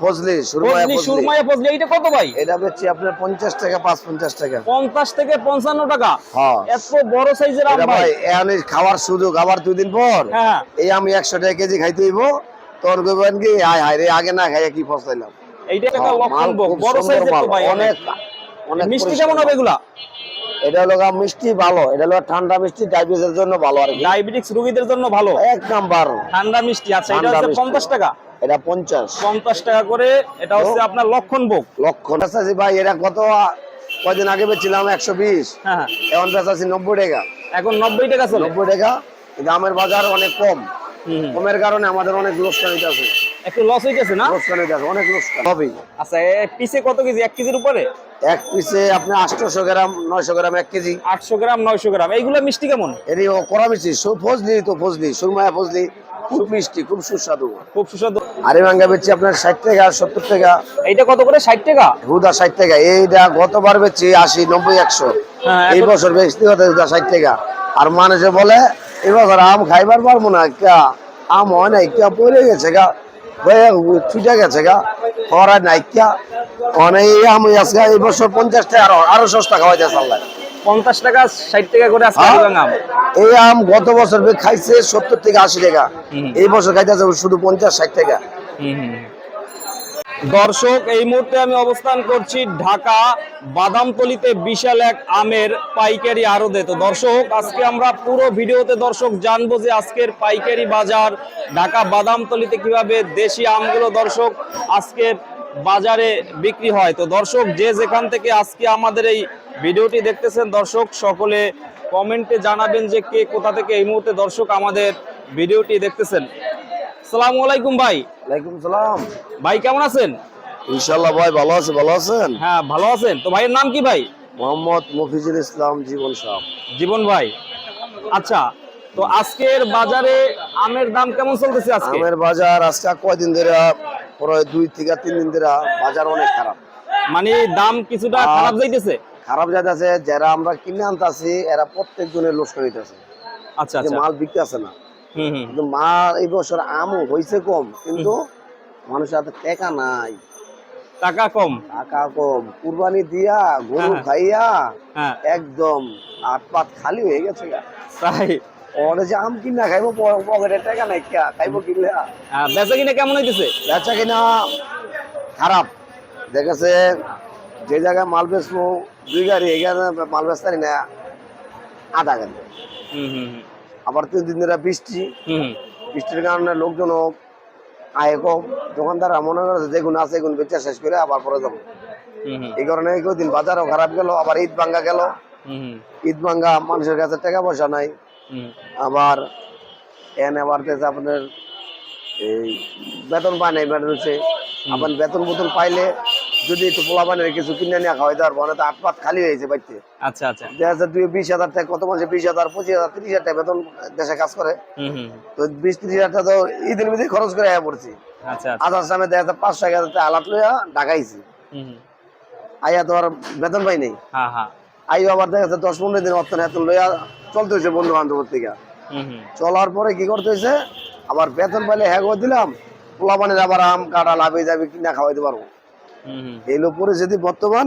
ফজলি ফজলি ফজলি। ফজলি এইটা কত ভাই? এটা বেচছি আপনার পঞ্চাশ টাকা পাঁচ পঞ্চাশ টাকা। পঞ্চাশ থেকে পঞ্চান্ন টাকা। হ্যাঁ। এত বড় সাইজের আম ভাই। ভাই খাওয়ার সুযোগ আবার দুই দিন পর এই আমি একশো টাকা কেজি খাইতে হইব। তোর কইবেন কি? হায় রে আগে না খাইয়া কি ফসাইলাম? এইটা একটা লক্ষণ মাল ভোগ। খুব বড় সাইজের তো ভাই অনেক। অনেক মিষ্টি কেমন হবে এগুলা? এটা হলো মিষ্টি ভালো। এটা হলো ঠান্ডা মিষ্টি ডায়াবেটিসের জন্য ভালো আর কি। ডায়াবেটিক্স রোগীদের জন্য ভালো। এক নাম্বার। ঠান্ডা মিষ্টি আচ্ছা এটা হচ্ছে মিষ্টি। পঞ্চাশ টাকা। এটা পঞ্চাশ। পঞ্চাশ টাকা করে এটা হচ্ছে আপনার লক্ষণ ভোগ। লক্ষণ। আছে ভাই এটা কত? কয়দিন আগে বেছিলাম একশো বিশ। হ্যাঁ হ্যাঁ। এখন বেচাছি নব্বই টাকা। এখন নব্বই টাকা চলে। নব্বই টাকা। দামের বাজার অনেক কম। কমের কারণে আমাদের অনেক লোকসান হইতে আছে একটু লস হইতেছে না? লোকসান হইতে আছে অনেক লোকসান। হবেই আচ্ছা পিসে কত কেজি? এক কেজির উপরে? এক পিসে আপনি আটশোশো গ্রাম নয়শো গ্রাম এক কেজি। আটশো গ্রাম নয়শো গ্রাম। এইগুলো মিষ্টি কেমন? ও করা মিষ্টি ফজলি তো ফজলি সুরমায়া ফজলি খুব মিষ্টি খুব সুস্বাদু। খুব সুস্বাদু। আরে ভাঙ্গা বেচছি আপনার ষাট টাকা সত্তর টাকা। এইটা কত করে? ষাট টাকা? হুদা ষাট টাকা। এইটা গতবার বেচছি আশি নব্বই একশো। হ্যাঁ, এই বছর বেচতে হতে হুদা ষাট টাকা। আর মানুষে বলে এই বছর আম খাইবার পারব না কা আম হয় নাই কা পড়ে গেছে গা হয়ে ছুটে গেছে গা খরা নাই কা অনেক আম আজকে এই বছর পঞ্চাশ টাকা আরও আরও সস্তা খাওয়াইতে চাল্লাই পঞ্চাশ টাকা ষাট টাকা করে আম। এই আম গত বছর খাইছে সত্তর থেকে আশি টাকা এই বছর খাইতেছে শুধু পঞ্চাশ ষাট টাকা। দর্শক, এই মুহূর্তে আমি অবস্থান করছি ঢাকা বাদামতলিতে বিশাল এক আমের পাইকারি আড়তে। তো দর্শক, আজকে আমরা পুরো ভিডিওতে দর্শক জানব যে আজকের পাইকারি বাজার ঢাকা বাদামতলিতে কীভাবে দেশি আমগুলো দর্শক আজকের বাজারে বিক্রি হয়। তো দর্শক, যে যেখান থেকে আজকে আমাদের এই ভিডিওটি দেখতেছেন, দর্শক, সকলে কমেন্টে জানাবেন যে কে কোথা থেকে এই মুহূর্তে দর্শক আমাদের ভিডিওটি দেখতেছেন। সালামু আলাইকুম ভাই। ওয়ালাইকুম সালাম। ভাই কেমন আছেন? ইনশাল্লাহ ভাই ভালো আছে ভালো আছেন? হ্যাঁ ভালো আছেন। তো ভাইয়ের নাম কি ভাই? মোহাম্মদ মফিজুল ইসলাম জীবন জীবন ভাই। আচ্ছা তো আজকের বাজারে আমের দাম কেমন চলতেছে আজকে? আমের বাজার আজকে কয়দিন ধরে প্রায় দুই থেকে তিন দিন ধরে বাজার অনেক খারাপ। মানে দাম কিছুটা খারাপ যাইতেছে? খারাপ যাইতেছে যারা আমরা কিনে আনতাছি এরা প্রত্যেক জনের লোকসান হইতেছে আচ্ছা মাল বিকতে আছে না কিন্তু মা এই বছর আমও হয়েছে কম কিন্তু মানুষের হাতে টাকা নাই। টাকা কম? টাকা কম। কুরবানি দিয়া গরু হ্যাঁ। খাইয়া হ্যাঁ। একদম হাত পাত খালি হয়ে গেছে। তাই? ওরে যে আম কিনা খাইবো পকেটে টাকা নাই খাইবো হ্যাঁ, বেচা কিনা কেমন হইতেছে? বেচা কিনা খারাপ। দেখেছে যে জায়গায় মাল বেচবো দুই গাড়ি এখানে মাল বেচতারি না আধা গাড়ি। হুম হুম, আবার দিন ধরে বৃষ্টি। বৃষ্টির কারণে লোকজন হোক আয় কম। দোকানদাররা মনে করে যেগুন আছে এগুন বেচা শেষ করে আবার পরে যাব। এই কারণে কদিন বাজারও খারাপ গেল আবার ঈদ ভাঙ্গা গেল। ঈদ ভাঙ্গা মানুষের কাছে টাকা পয়সা নাই। আবার এনে আবার আপনার এই বেতন পায় নাই বেতন হচ্ছে আবার বেতন মতন পাইলে যদি একটু পোলা বানের কিছু কিনে নিয়ে খাওয়াই দেওয়ার মানে তো আট পাত খালি হয়েছে বাড়িতে। আচ্ছা আচ্ছা। দেখা যাচ্ছে দুই বিশ হাজার টাকা কত মাসে বিশ হাজার পঁচিশ হাজার তিরিশ হাজার টাকা বেতন দেশে কাজ করে। তো বিশ তিরিশ হাজার টাকা তো ঈদের মধ্যে খরচ করে আয়া পড়ছি। আচ্ছা আচ্ছা। আধার সামনে দেখা যাচ্ছে পাঁচশো এক হাজার টাকা আলাপ লইয়া ঢাকাইছি আইয়া তো আর বেতন পাই নাই। হ্যাঁ হ্যাঁ। আইও আবার দেখা যাচ্ছে দশ পনেরো দিন অর্থ এত লইয়া চলতে হয়েছে বন্ধু বান্ধব থেকে চলার পরে কি করতে হয়েছে আবার বেতন পাইলে হ্যাঁ দিলাম। পোলা পানির আবার আম কাটা লাভে যাবে কিনা খাওয়াইতে পারব। এই লো পরিস্থিতি বর্তমান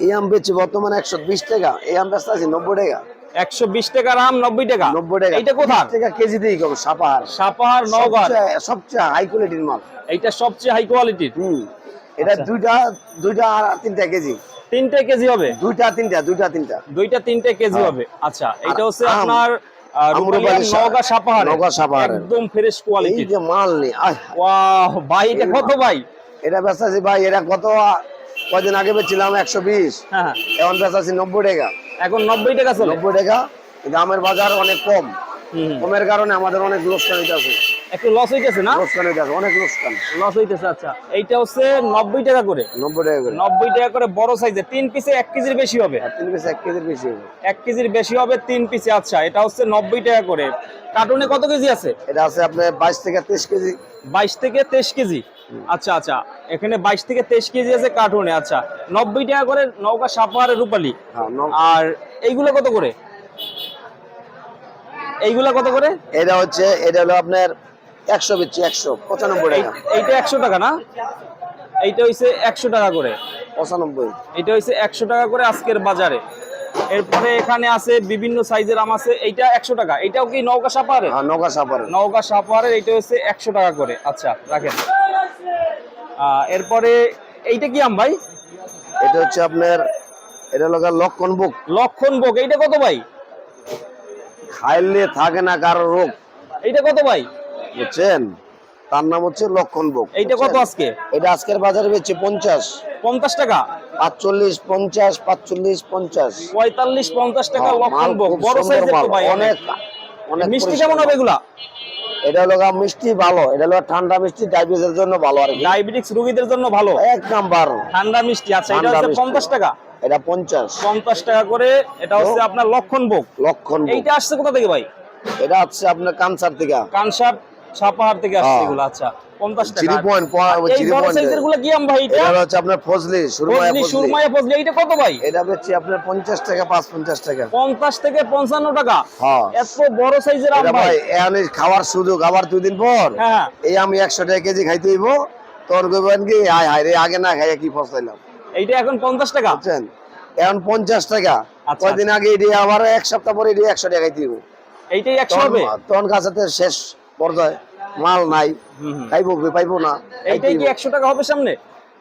এই আম বেচছি বর্তমান একশো বিশ টাকা এই আম বেচতে আছি নব্বই টাকা। একশো বিশ টাকার আম নব্বই টাকা? নব্বই টাকা। এইটা কোথার? 30 টাকা কেজি দিয়ে কম সাপাহার সাপাহার নওগাঁ। সবচেয়ে- হাই কোয়ালিটির মাল। এইটা সবচেয়ে হাই কোয়ালিটির হুম। এটা আচ্ছা। দুইটা দুইটা আর তিনটা কেজি। তিনটে কেজি হবে? দুইটা তিনটা দুইটা তিনটা। দুইটা তিনটে কেজি হ্যাঁ। হবে। আচ্ছা এটা হচ্ছে আপনার সাপাহার। একদম ফ্রেশ এই কোয়ালিটি যে মাল নেই আহ, ওয়াও ভাই এটা কত ভাই? এটা বেচাছি ভাই এটা কত? কয়দিন আগে বেচছিলাম একশো বিশ। হ্যাঁ এখন বেচাছি নব্বই টাকা। এখন নব্বই টাকা চলে। নব্বই টাকা আমের বাজার অনেক কম। কমের কারণে আমাদের অনেক লোকসান হইতে আছে একটু লস হইতেছে না? লোকসান হইতে আছে অনেক লোকসান। লস হইতেছে আচ্ছা। এইটা হচ্ছে নব্বই টাকা করে। নব্বই টাকা করে। নব্বই টাকা করে বড় সাইজের তিন পিসে এক কেজির বেশি হবে? আর তিন পিস এক কেজির বেশি হবে। এক কেজির বেশি হবে তিন পিসে আচ্ছা। এটা হচ্ছে নব্বই টাকা করে। কার্টুনে কত কেজি আছে? এটা আছে আপনার বাইশ থেকে তেইশ কেজি। বাইশ থেকে তেইশ কেজি। আচ্ছা আচ্ছা। এখানে বাইশ থেকে তেইশ কেজি আছে কার্টুনে আচ্ছা। নব্বই টাকা করে নৌকা সাপাহারের রূপালি। হ্যাঁ আর এইগুলো কত করে? এইগুলা কত করে? এটা হচ্ছে এটা হলো আপনার একশো বেচছি একশো পঁচানব্বই টাকা। এইটা একশো টাকা না? এইটা হইছে একশো টাকা করে। পঁচানব্বই। এটা হইছে একশো টাকা করে আজকের বাজারে। এরপরে এখানে আছে বিভিন্ন সাইজের আম আছে এইটা একশো টাকা। এটাও কি নৌকা সাপারে হ্যাঁ নৌকা সাপারে নওগাঁ সাপারের এইটা হচ্ছে একশো টাকা করে। আচ্ছা রাখেন। এরপরে এইটা কি আম ভাই? এটা হচ্ছে আপনার এটা হলো লক্ষণ বুক লক্ষণ ভোগ এইটা কত ভাই? খাইলে থাকে না কারও রোগ। এইটা কত ভাই? বুঝছেন? তার নাম হচ্ছে লক্ষণ বুক এইটা কত আজকে? এটা আজকের বাজারে বেচছে পঞ্চাশ। পঞ্চাশ টাকা? পাঁচচল্লিশ পঞ্চাশ পাঁচচল্লিশ পঞ্চাশ। পঁয়তাল্লিশ পঞ্চাশ টাকা হ্যাঁ, লক্ষণ ভোগ। বড় সাইজের তো ভাই অনেক। অনেক মিষ্টি কেমন হবে এগুলা? এটা হলো মিষ্টি ভালো এটা হলো ঠান্ডা মিষ্টি ডায়াবেটিসের জন্য ভালো আর রোগীদের জন্য ভালো? এক নাম্বার। ঠান্ডা মিষ্টি আচ্ছা এটা হচ্ছে মিষ্টি। পঞ্চাশ টাকা? এটা পঞ্চাশ। পঞ্চাশ টাকা করে এটা হচ্ছে আপনার লক্ষণ ভোগ লক্ষণ। এইটা আসছে কোথা থেকে ভাই? এটা হচ্ছে আপনার কানসার থেকে। কানসার ছাপাহার থেকে আসছে হ্যাঁ। এগুলো আচ্ছা। টাকা। থ্রি পয়েন্ট এই পয়েন্ট সাইজেরগুলো কি আম ভাই এটা এটা হচ্ছে আপনার ফজলি সুরমায়া ফজলি ফজলি। সুরমায়া ফজলি। এইটা কত ভাই? এটা বেচছি আপনার পঞ্চাশ টাকা থেকে হ্যাঁ। এত বড় সাইজের আম ভাই। ভাই খাওয়ার সুযোগ আবার দুই দিন পর। হ্যাঁ। এই আমি একশো টাকা কেজি খাইতে হইব। কইবেন কি রে আগে না খাইয়া কি ফসাইলাম? এইটা এখন পঞ্চাশ টাকা? বুঝছেন? এখন পঞ্চাশ টাকা। আচ্ছা। কয়দিন আগে এটি আবার এক সপ্তাহ পরে এটি একশো টাকা খাইতে হইব। এইটাই একশো তখন হবে? তখন কাছাতে শেষ পর্যায়ে। মাল নাই। খাইবো পাইবো না এইটাই কি একশো টাকা হবে সামনে?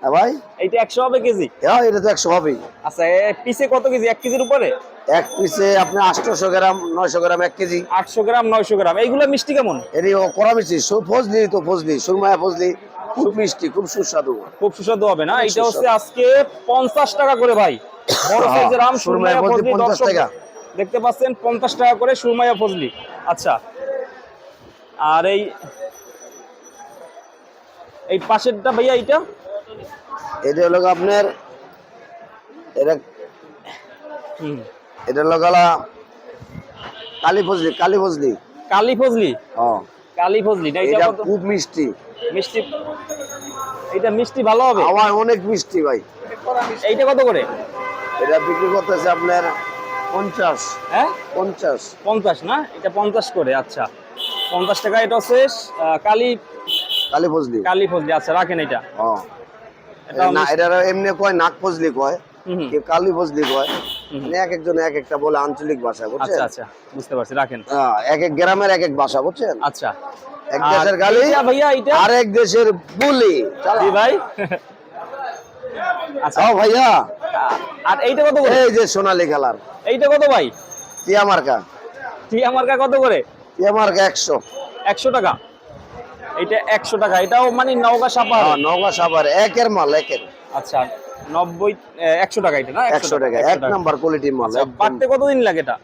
হ্যাঁ ভাই। এইটা একশো হবে কেজি? হ্যাঁ এটা তো একশো হবেই আচ্ছা পিসে কত কেজি? এক কেজির উপরে? এক পিসে আপনি আটশোশো গ্রাম নয়শো গ্রাম এক কেজি। আটশো গ্রাম নয়শো গ্রাম। এইগুলো মিষ্টি কেমন? এটি ও করা মিষ্টি ফজলি তো ফজলি সুরমায়া ফজলি খুব মিষ্টি খুব সুস্বাদু। খুব সুস্বাদু হবে না? এটা হচ্ছে আজকে পঞ্চাশ টাকা করে ভাই। বড় হ্যাঁ, সাইজের আম সুরমাইয়া ফজলি 50 টাকা। দেখতে পাচ্ছেন পঞ্চাশ টাকা করে সুরমাইয়া ফজলি। আচ্ছা আর এই এই পাশেরটা ভাইয়া এইটা? এটা হলো আপনার এটা হুম। এটা হলো গলা কালী ফজলি কালী ফজলি। কালি ফজলি? হ্যাঁ। কালি ফজলি এটা এটা খুব মিষ্টি। মিষ্টি এটা মিষ্টি ভালো হবে? আমার অনেক মিষ্টি ভাই। এইটা কত করে? এটা বিক্রি করতেছে আপনার পঞ্চাশ। হ্যাঁ? পঞ্চাশ। পঞ্চাশ না? এটা পঞ্চাশ করে আচ্ছা। পঞ্চাশ টাকা এটা আহ, কালি কালী ফজলি। কালি ফজলি আচ্ছা রাখেন এটা। না এটা এমনি কয় নাক ফজলি কয় হুম। কালী ফজলি কয় মানে এক একজন এক একটা বলে আঞ্চলিক ভাষা বুঝছেন? আচ্ছা আচ্ছা বুঝতে পারছি রাখেন। এক এক গ্রামের এক এক ভাষা বুঝছেন? আচ্ছা। এক দেশের গালি ভাইয়া আরেক দেশের বুলি জি ভাই। আচ্ছা। ও ভাইয়া। আর এইটা কত করে? এই যে সোনালী কালার। এইটা কত ভাই? টিয়া মার্কা। টিয়া মার্কা কত করে? টিয়া মার্কা একশো। একশো টাকা। এইটা একশো টাকা। এটাও মানে নওগাঁ সাপা হ্যাঁ, নওগাঁ সাভার একের মাল একের। আচ্ছা নব্বই একশো টাকা এটা না? একশো টাকা এক নাম্বার কোয়ালিটির মাল আচ্ছা, একদম। পাকতে কতদিন লাগে এটা?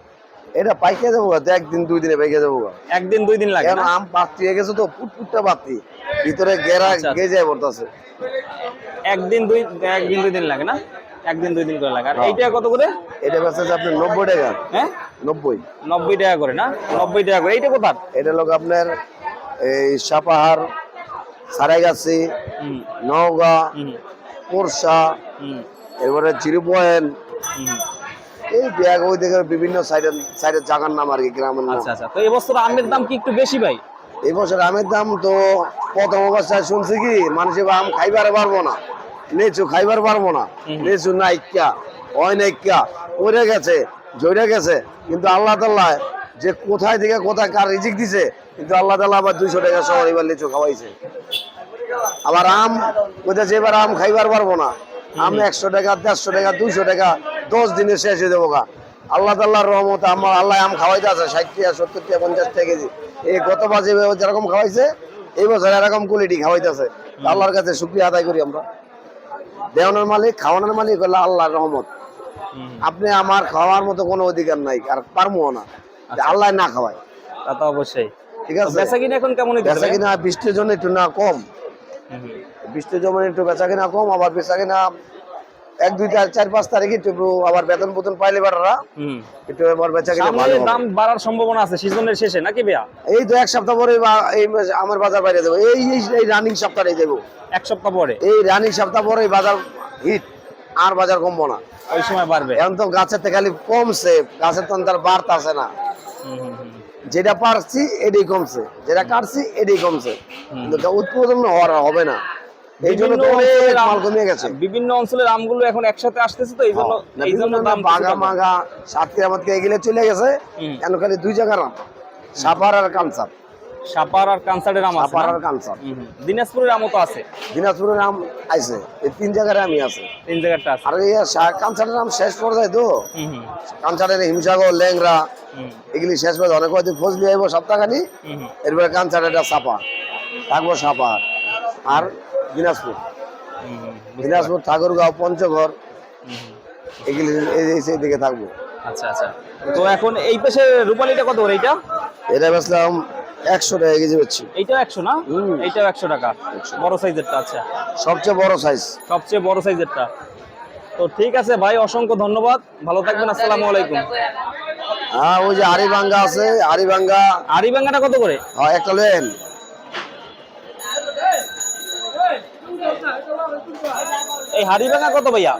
এটা পাইকে যাব একদিন দুই দিনে পাইকে যাব একদিন দুই দিন লাগে আম হয়ে গেছে তো ফুটফুটটা পাত্তি ভিতরে গেরা আচ্ছা, গেজে পড়তেছে। একদিন দুই একদিন দুই দিন লাগে না? একদিন দুই দিন করে লাগে। আর হ্যাঁ। এইটা কত করে? এটা বেচা আছে আপনার নব্বই টাকা। হ্যাঁ? নব্বই। নব্বই টাকা করে না? নব্বই টাকা করে। এইটা কোথার? এটা লোক আপনার এই সাপাহার সারাইগাছি নওগাঁ পোরশা এরপরে জিরো পয়েন্ট এই ব্যাগ ওই দিকে বিভিন্ন সাইডের সাইডের জায়গার নাম আর কি গ্রামের নাম। আচ্ছা আচ্ছা। তো এবছর আমের দাম কি একটু বেশি ভাই? এই বছর আমের দাম তো প্রথম অবস্থায় শুনছি কি মানুষ আম খাইবার পারব না। লিচু খাইবার পারব না। লিচু নাইকা হয় নাইকা পড়ে গেছে জড়ে গেছে। কিন্তু আল্লাহ তাল্লাহ যে কোথায় থেকে কোথায় কার রিজিক দিছে কিন্তু আল্লাহ তাল্লাহ আবার দুইশো টাকা সহ এবার লিচু খাওয়াইছে। আবার আম কোথায় এবার আম খাইবার পারব না। আম একশো টাকা দেড়শো টাকা দুইশো টাকা দশ দিনে শেষ হয়ে দেবো গা। আল্লাহ তাল্লাহর রহমত আমার আল্লাহ আম খাওয়াইতে আছে ষাট টাকা সত্তর টাকা পঞ্চাশ টাকা কেজি। এই গত বাজে যেরকম খাওয়াইছে এই বছর এরকম কোয়ালিটি খাওয়াইতেছে আল্লাহর কাছে শুক্রিয়া আদায় করি আমরা। দেওয়ানোর মালিক খাওয়ানোর মালিক হলো আল্লাহর রহমত। আপনি আমার খাওয়ার মতো কোনো অধিকার নাই আর পারব না। আল্লাহ না খাওয়ায়। তা তো অবশ্যই। ঠিক আছে? বেচা কিনা এখন কেমন বেচা কিনা বৃষ্টির জন্য একটু না কম। বৃষ্টির জন্য একটু বেচা কিনা কম আবার বেচা কিনা এক দুই চার পাঁচ তারিখে একটু আবার বেতন বেতন পাইলে বাড়ারা একটু আবার বেচা কিনা ভালো দাম বাড়ার সম্ভাবনা আছে সিজনের শেষে নাকি ভাইয়া? এই তো এক সপ্তাহ পরে এই আমার বাজার বাইরে দেবো এই এই- রানিং সপ্তাহে দেবো এক সপ্তাহ পরে? এই রানিং সপ্তাহ পরে বাজার হিট আর বাজার কমবো না। ওই সময় বাড়বে। এখন তো গাছের থেকে খালি কমছে গাছের তো তার বাড়তে আসে না। যেটা পারছি এটাই কমছে। যেটা কাটছি এটাই কমছে। কিন্তু উৎপাদন হওয়ার হবে না। এই জন্য তো বিভিন্ন অনেক মাল কমে গেছে। বিভিন্ন অঞ্চলের আমগুলো এখন একসাথে আসতেছে তো এই জন্য না, এই জন্য দাম বাঘা মাঘা সাতক্ষীরা মাতকে এগুলো চলে গেছে। কেন খালি দুই জায়গার আম সাপার আর কানসার। সাপার আর কানসারের আম আছে সাপার আর কানসার। দিনাজপুরের আমও তো আছে। দিনাজপুরের আম আইছে। এই তিন জায়গার আমি আছে। তিন জায়গাটা আছে। আর এই কানসারের আম শেষ পর্যায়ে তো? কানসারের হিমসাগর ল্যাংরা এগুলি শেষ পর্যায়ে অনেক কয়েকদিন ফজলি আইব সপ্তাহখানি। এরপরে কানসারেরটা সাপা। থাকব সাপা। আর দিনাজপুর। দিনাজপুর ঠাকুরগাঁও পঞ্চগড়। এগুলি এই- দিকে থাকব। আচ্ছা আচ্ছা। তো এখন এই পেশে রূপালিটা কত করে এইটা? এটা বেচলাম একশো টাকা কেজি বেচছি এইটাও একশো না। এইটাও একশো টাকা। বড় সাইজেরটা আচ্ছা। সবচেয়ে বড় সাইজ। সবচেয়ে বড় সাইজেরটা। তো ঠিক আছে ভাই অসংখ্য ধন্যবাদ। ভালো থাকবেন আসসালামু আলাইকুম। হ্যাঁ ওই যে আরিবাঙ্গা আছে আরিবাঙ্গা। আরিবাঙ্গাটা কত করে? হ্যাঁ একটা লেন। এই হাড়িবাঙ্গা কত ভাইয়া?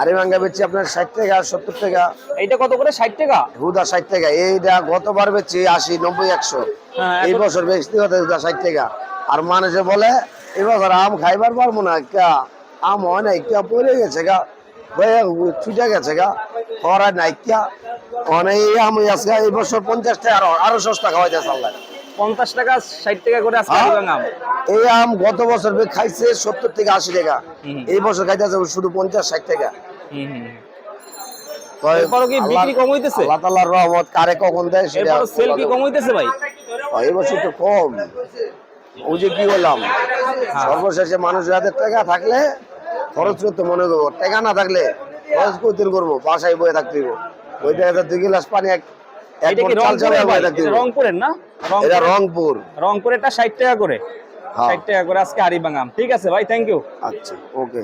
আরিবাঙ্গা বেচছি আপনার ষাট টাকা সত্তর টাকা। এইটা কত করে? ষাট টাকা? হুদা ষাট টাকা। এইটা গতবার বেচছি আশি নব্বই একশো। হ্যাঁ, এই বছর বেচতে হতে হুদা ষাট টাকা। আর মানুষে বলে এবছর আম খাইবার পারব না কা আম হয় নাই কা পড়ে গেছে গা ছুটে গেছে গা খরা নাই কা অনেক আম আজকে এই বছর পঞ্চাশ টাকা আরও আরও সস্তা খাওয়াইতে চাল্লা পঞ্চাশ টাকা ষাট টাকা করে আজকে আম। এই আম গত বছর খাইছে সত্তর থেকে আশি টাকা। এই বছর খাইতেছে শুধু পঞ্চাশ ষাট টাকা। হুম, হুম, হুম। তো এরপরও কি বিক্রি কম হইতেছে? আল্লাহ তাআলার রহমত কারে কখন দেয় সেটা সেল কি কম হইতেছে ভাই? এই বছর তো কম। ওই যে কি বললাম হ্যাঁ। সর্বশেষে মানুষের হাতে টাকা থাকলে খরচ করতে মনে করব। টাকা না থাকলে খরচ করতে করব? বাসায় বয়ে থাকতে ওই দুই গিলাস পানি এক। রংপুরের না? এটা রংপুর। রংপুর এটা ষাট টাকা করে। হ্যাঁ। ষাট টাকা করে আজকে আরিবাঙ্গাম ঠিক আছে ভাই থ্যাংক ইউ আচ্ছা ওকে